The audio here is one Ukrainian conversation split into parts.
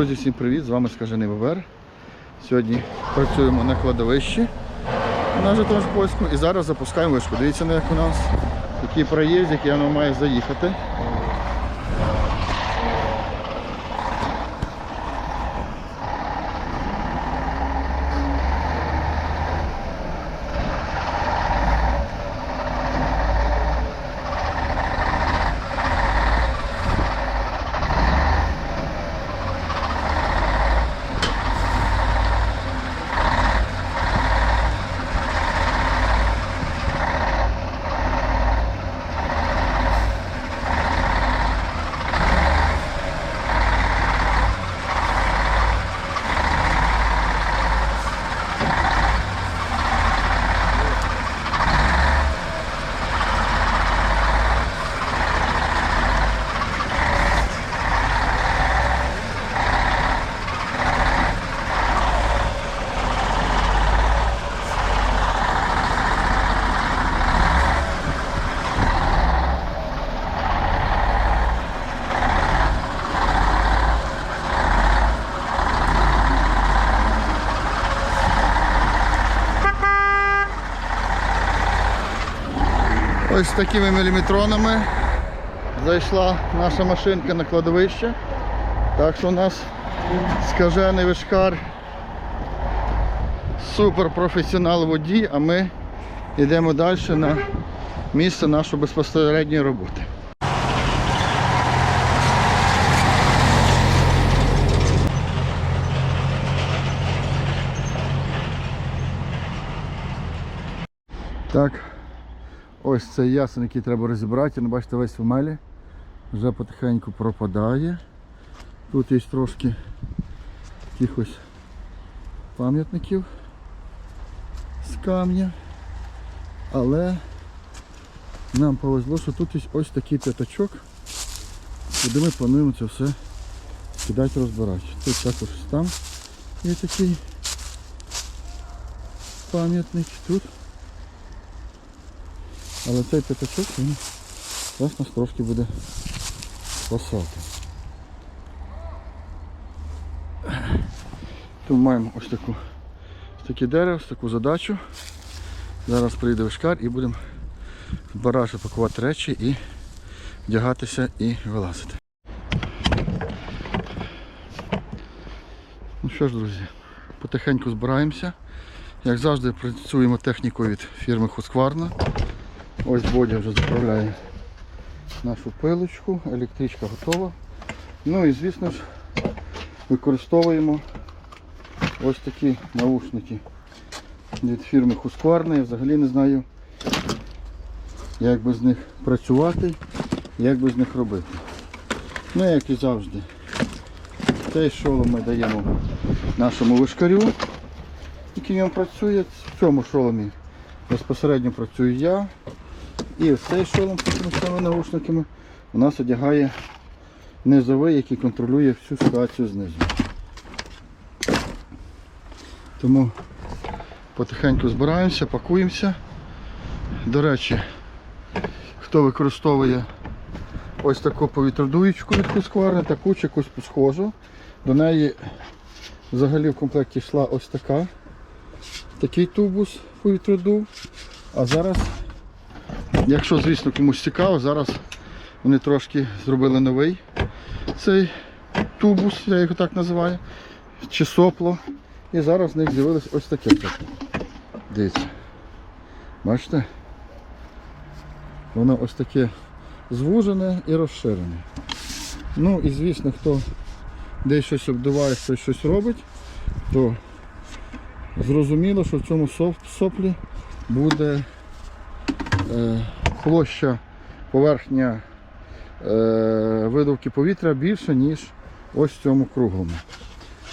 Друзі, всім привіт! З вами Скажений ВВР. Сьогодні працюємо на кладовищі на Житомирську і зараз запускаємо вишку. Дивіться, як у нас такий проїзд, який воно має заїхати. Ось такими міліметронами зайшла наша машинка на кладовище. Так що у нас скажений вишкар суперпрофесіонал водій, а ми йдемо далі на місце нашої безпосередньої роботи. Так, ось цей ясен, який треба розібрати. Ну, бачите, весь в мелі вже потихеньку пропадає. Тут є трошки якихось пам'ятників з камня. Але нам повезло, що тут є ось такий п'ятачок, куди ми плануємо це все кидати розбирати. Тут також там є такий пам'ятник. Тут але цей п'ятачок він зараз нас трошки буде спасати. Тут маємо ось таку ось таке дерево, ось таку задачу. Зараз прийде вишкар і будемо в бараж пакувати речі і вдягатися і вилазити. Ну що ж, друзі, потихеньку збираємося. Як завжди працюємо технікою від фірми Husqvarna. Ось Бодя вже заправляє нашу пилочку, електричка готова. Ну і звісно ж використовуємо ось такі наушники від фірми Husqvarna. Я взагалі не знаю, як би з них працювати, як би з них робити. Ну як і завжди. Цей шолом ми даємо нашому вишкарю, який ньому працює. В цьому шоломі безпосередньо працюю я. І цей шолом з цими наушниками у нас одягає низовий, який контролює всю ситуацію знизу. Тому потихеньку збираємося, пакуємося. До речі, хто використовує ось таку повітродуючку від Husqvarna, таку чи якусь схожу, до неї взагалі в комплекті йшла ось така, такий тубус повітродув, а зараз Якщо, звісно, комусь цікаво, зараз вони трошки зробили новий цей тубус, я його так називаю, чи сопло. І зараз в них з'явилось ось таке. Дивіться. Бачите? Воно ось таке звужене і розширене. Ну і звісно, хто десь щось обдуває, хтось щось робить, то зрозуміло, що в цьому соплі буде площа поверхня е, видувки повітря більше, ніж ось в цьому круглому.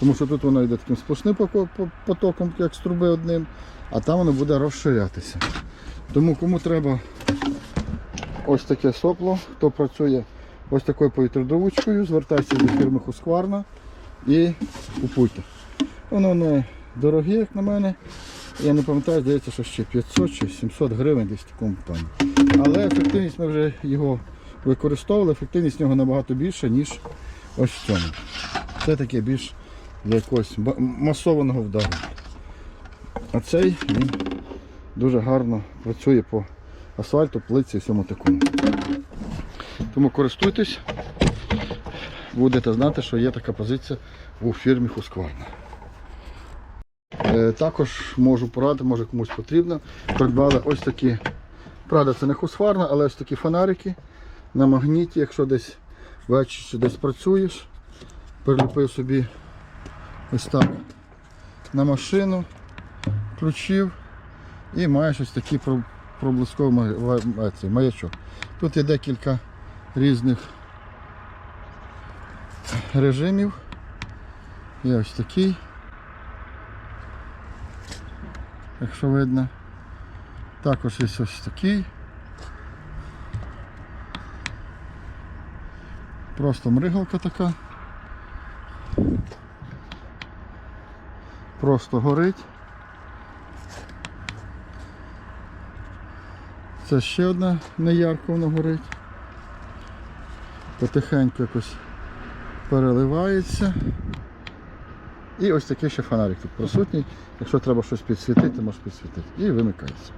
Тому що тут воно йде таким сплошним потоком, як з труби одним, а там воно буде розширятися. Тому кому треба ось таке сопло, хто працює ось такою повітродовучкою, звертайся до фірми Husqvarna і купуйте. Воно не дороге, як на мене. Я не пам'ятаю, здається, що ще 500 чи 700 гривень десь в такому плані. Але ефективність ми вже його використовували, ефективність нього набагато більша, ніж ось в цьому. Це таке більш для якогось масованого вдару. А цей він дуже гарно працює по асфальту, плитці і всьому такому. Тому користуйтесь, будете знати, що є така позиція у фірмі Husqvarna. Е, Також можу порадити, може комусь потрібно. Придбали ось такі, правда, це не Husqvarna, але ось такі фонарики на магніті, якщо десь ввечері десь працюєш, приліпив собі ось так на машину, включив і маєш ось такий проблисковий маячок. Тут є декілька різних режимів. Є ось такий. Якщо видно. Також є ось такий. Просто мригалка така. Просто горить. Це ще одна неярко воно горить. Потихеньку якось переливається. І ось такий ще фонарик тут присутній. Якщо треба щось підсвітити, можеш підсвітити. І вимикається.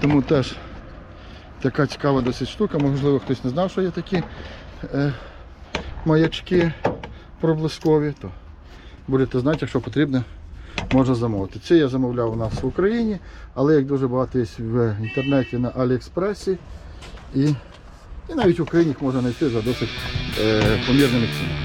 Тому теж така цікава досить штука. Можливо, хтось не знав, що є такі е, маячки проблискові, то будете знати, якщо потрібно, можна замовити. Ці я замовляв у нас в Україні, але як дуже багато є в інтернеті на Аліекспресі. І, і навіть в Україні їх можна знайти за досить е, помірними цінами.